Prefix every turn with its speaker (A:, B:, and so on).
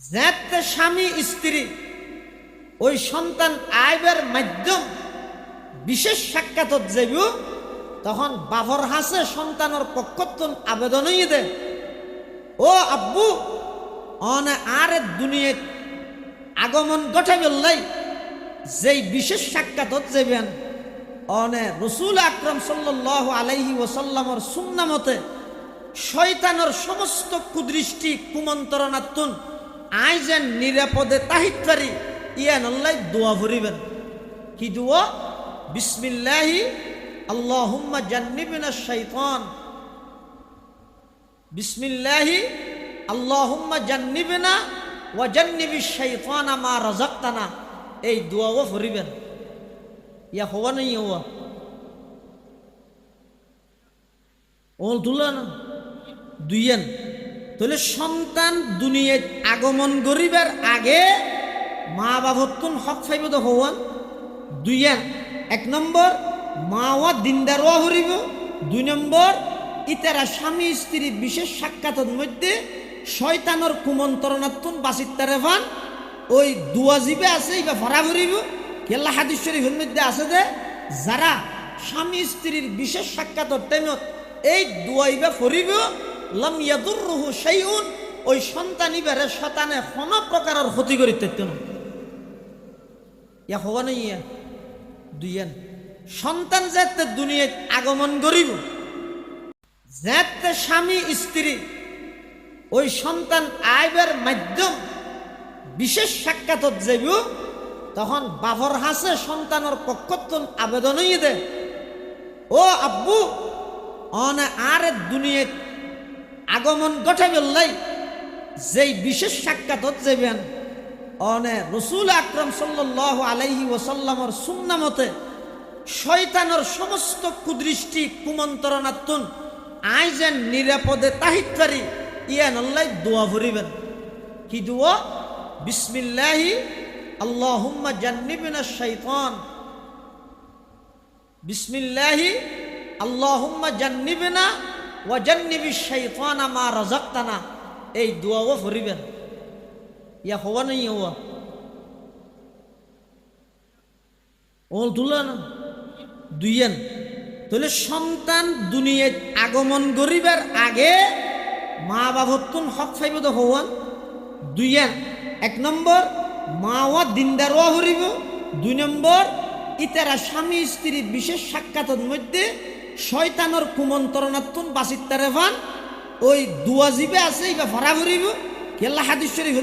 A: যাতে স্বামী, স্ত্রী ওই সন্তান আইবের মাধ্যম বিশেষ সাক্ষাতত যাব তখন বাভর হাসে সন্তানের পক্ষত্বন আবেদনই দে। ও আব্বু, অনে আর দুনিয়ে আগমন ঘটে বললাই যেই বিশেষ সাক্ষাতত যাবেন অনে রসুল আকরম সাল্লাহ আলাইহি ওসাল্লামর সুন্না মতে শয়তানের সমস্ত কুদৃষ্টি কুমন্ত্রণাত্তুন আই যেন নিরাপদে তাহিত পারি ইয়া নল্লাই দোয়া ভরিবেন। কি দোয়া? বিসমিল্লাহি, আল্লাহুম্মা জান্নিবিনা শাইতান। বিসমিল্লাহি, আল্লাহুম্মা জান্নিবিনা ওয়া জান্নিবি শাইতানা মা রাযাক্তানা এই দোয়াও ভরিবেন। ইয়া হওয়া নেই হওয়া। ওল তুলা না। দুইয়েন। তাহলে সন্তান দুনিয়ায় আগমন করিবার আগে মা বাবতুন হক ফাইব হওয়ান দুইয়েন এক। নম্বর মাওয়া দিনদারও হরিব। দুই নম্বর, ইতারা স্বামী স্ত্রী বিশেষ সাক্ষাতের মধ্যে শয়তানোর কুমন্ত্রণাত্তুন বাসিত্তারে ফান ওই দুয়া জিবে আছে, ইবা ভরা ভরিব। কেল্লা হাদিস মধ্যে আছে যে, যারা স্বামী স্ত্রীর বিশেষ সাক্ষাতের টাইমত এই দুয়াইবা ফরিব লম ইয়াদুররুহু শাইউন, ওই সন্তান ইবারে শতানে কোন প্রকারের ক্ষতি করিতে ইয়া হওয়া নাই ইয়া দুইয়ান সন্তান যাতে দুনিয়ায় আগমন করিব। যাতে স্বামী, স্ত্রী, ওই সন্তান আইবার মাধ্যম বিশেষ সাক্ষাতত যাব তখন বাভর হাসে সন্তানের পক্ষত্বন আবেদনই দে ও আব্বু, অনে আর দুনিয়ায় আগমন ঘটে বললাই যেই বিশেষ সাক্ষাতত যাবেন অনে রসুল আকরম সাল্লাহ আলাইহি ওসাল্লামর সুন্না মতে, শয়তানের সমস্ত কুদৃষ্টি কুমন্ত্রণাত্তুন আই যেন নিরাপদে তাহিত পারি ইয়া নল্লাই দোয়া ভরিবেন। কি দোয়া? বিসমিল্লাহি, আল্লাহুম্মা জান্নিবিনা শাইতান। বিসমিল্লাহি, আল্লাহুম্মা জান্নিবিনা ওয়া জান্নিবি শাইতানা মা রাযাক্তানা। এই দোয়াও ভরিবেন ইয়া হওয়া নেই হওয়া। ওল তুলা দুইয়েন। তাহলে সন্তান দুনিয়ায় আগমন করিবার আগে মা বাবতুন হক ফাইব তো হওয়ান। দুইয়েন, এক নম্বর মাওয়া দিনদারও হরিব দুই নম্বর, ইতারা স্বামী স্ত্রী বিশেষ সাক্ষাতের মধ্যে শয়তানোর কুমন্তরণাত্মন বাসিত্তারে ফান ওই দুয়া জিবে আছে ইবা ভরা ভরিব কেল্লা হাদিস শরীফ